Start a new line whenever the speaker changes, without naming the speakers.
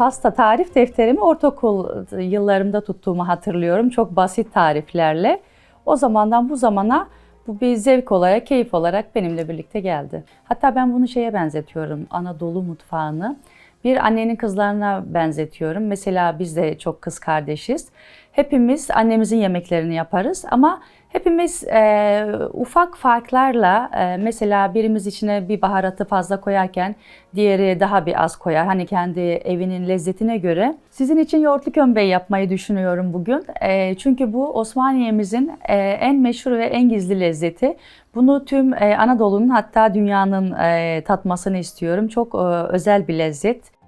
pasta tarif defterimi ortaokul yıllarımda tuttuğumu hatırlıyorum. Çok basit tariflerle. O zamandan bu zamana bu bir zevk olarak, keyif olarak benimle birlikte geldi. Hatta ben bunu şeye benzetiyorum, Anadolu mutfağını. Bir annenin kızlarına benzetiyorum. Mesela biz de çok kız kardeşiz. Hepimiz annemizin yemeklerini yaparız ama hepimiz e, ufak farklarla e, mesela birimiz içine bir baharatı fazla koyarken diğeri daha bir az koyar. Hani kendi evinin lezzetine göre. Sizin için yoğurtlu kömbeyi yapmayı düşünüyorum bugün. E, çünkü bu Osmaniye'mizin e, en meşhur ve en gizli lezzeti. Bunu tüm e, Anadolu'nun hatta dünyanın e, tatmasını istiyorum. Çok e, özel bir lezzet.